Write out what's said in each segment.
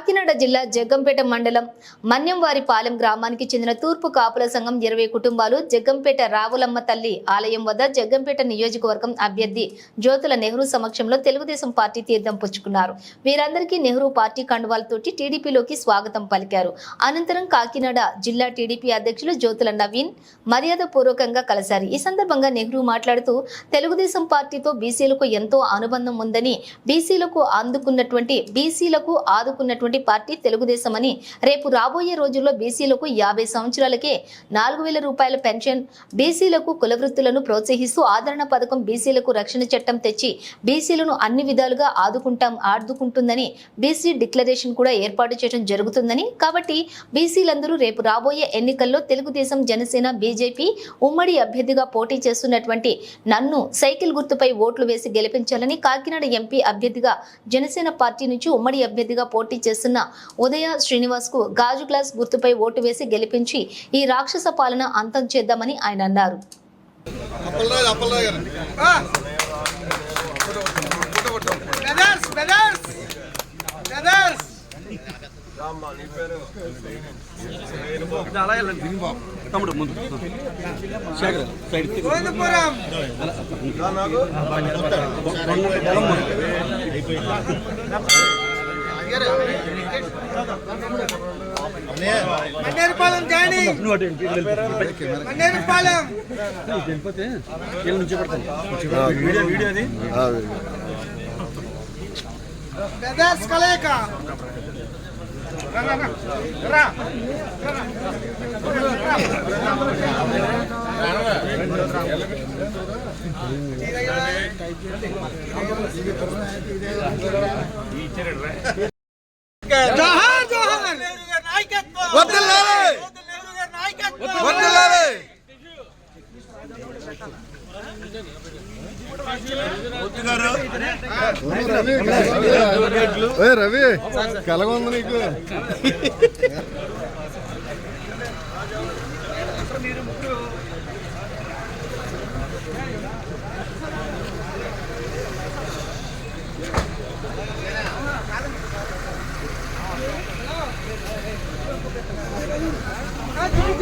కాకినాడ జిల్లా జగ్గంపేట మండలం మన్యంవారిపాలెం గ్రామానికి చెందిన తూర్పు కాపుల సంఘం ఇరవై కుటుంబాలు జగ్గంపేట రావులమ్మ తల్లి ఆలయం వద్ద జగ్గంపేట నియోజకవర్గం అభ్యర్థి జ్యోతుల నెహ్రూ సమక్షంలో తెలుగుదేశం పార్టీ తీర్థం పుచ్చుకున్నారు. వీరందరికీ నెహ్రూ పార్టీ కండువాలతోటి టీడీపీలోకి స్వాగతం పలికారు. అనంతరం కాకినాడ జిల్లా టీడీపీ అధ్యక్షులు జ్యోతుల నవీన్ మర్యాద పూర్వకంగా కలిశారు. ఈ సందర్భంగా నెహ్రూ మాట్లాడుతూ తెలుగుదేశం పార్టీతో బీసీలకు ఎంతో అనుబంధం ఉందని బీసీలకు అందుకున్నటువంటి బీసీలకు ఆదుకున్నటువంటి పార్టీ తెలుగుదేశం అని రేపు రాబోయే రోజుల్లో బీసీలకు యాభై సంవత్సరాలకే నాలుగు వేల రూపాయల పెన్షన్ బీసీలకు కులవృత్తులను ప్రోత్సహిస్తూ ఆదరణ పథకం బీసీలకు రక్షణ చట్టం తెచ్చి బీసీలను అన్ని విధాలుగా ఆదుకుంటాం ఆదుకుంటుందని బీసీ డిక్లరేషన్ కూడా ఏర్పాటు చేయడం జరుగుతుందని. కాబట్టి బీసీలందరూ రేపు రాబోయే ఎన్నికల్లో తెలుగుదేశం జనసేన బీజేపీ ఉమ్మడి అభ్యర్థిగా పోటీ చేస్తున్నటువంటి నన్ను సైకిల్ గుర్తుపై ఓట్లు వేసి గెలిపించాలని కాకినాడ ఎంపీ అభ్యర్థిగా జనసేన పార్టీ నుంచి ఉమ్మడి అభ్యర్థిగా పోటీ చేస్తున్న ఉదయ శ్రీనివాస్కు గాజు గ్లాస్ గుర్తుపై ఓటు వేసి గెలిపించి ఈ రాక్షస పాలన అంతం చేద్దామని ఆయన అన్నారు. తమ్ముడు ముందు శేఖర్ సైడ్. గోవిందపురం మన్నేరుపాలెం మన్నేరుపాలెం. వెళ్ళిపోతే నుంచి వీడియో వీడియో అది రా, రా. రా. జోహార్ జోహార్ నెహ్రూ గారి నాయకత్వం వర్ధిల్లాలి! నెహ్రూ గారి నాయకత్వం వర్ధిల్లాలి! ఓయ్ రవి కలగ ఉంది నీకు ఆ, చెప్పు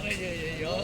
అయ్యో